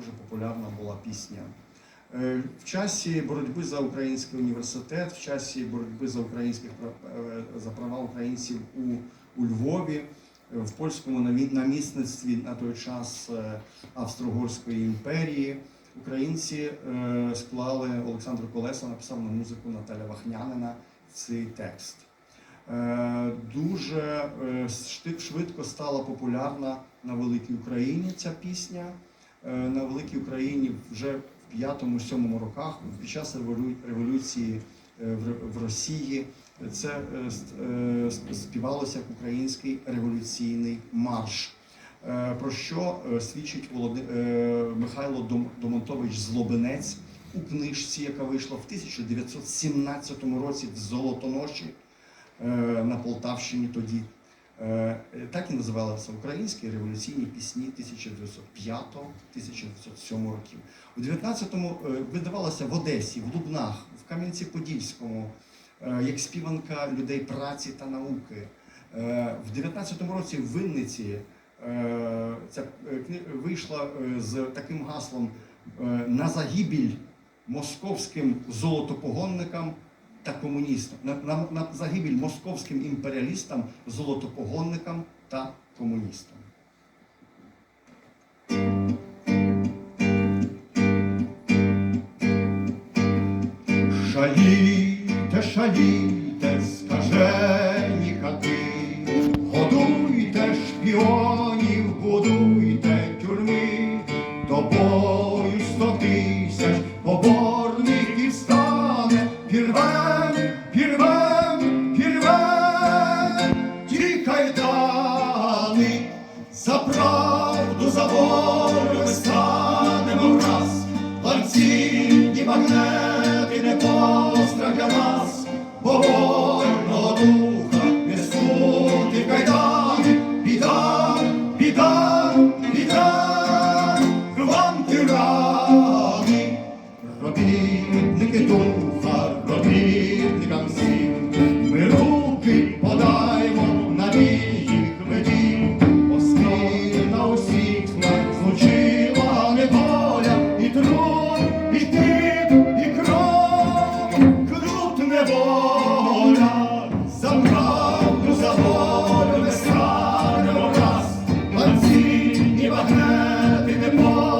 дуже популярна була пісня. Е, В часі боротьби за український університет, в часі боротьби за українських е, за права українців у, у Львові, е, в польському намісництві на той час Австро-Угорської імперії. Українці склали Олександр Колеса, написав на музику Наталя Вахнянина цей текст. Дуже швидко стала популярна на Великій Україні ця пісня. Е, На Великій Україні вже в 5-7 роках, під час революції е, в- Росії, це е, співалося як український революційний марш. Про що свідчить Михайло Домонтович Злобинець у книжці, яка вийшла в 1917 році в Золотоноші на Полтавщині тоді. Е, Так і називалися Українські революційні пісні 1905-1907 років. У 19-му е, видавалася в Одесі, в Лубнах, в Кам'янці-Подільському, е, як співанка людей праці та науки. В 19-му році в Винниці ця вийшла з таким гаслом на загибіль московським золотопогонникам та комуністам, на, на, на загибель московським імперіалістам, золотопогонникам та комуністам. Шаліте, шаліте, скажені магнети не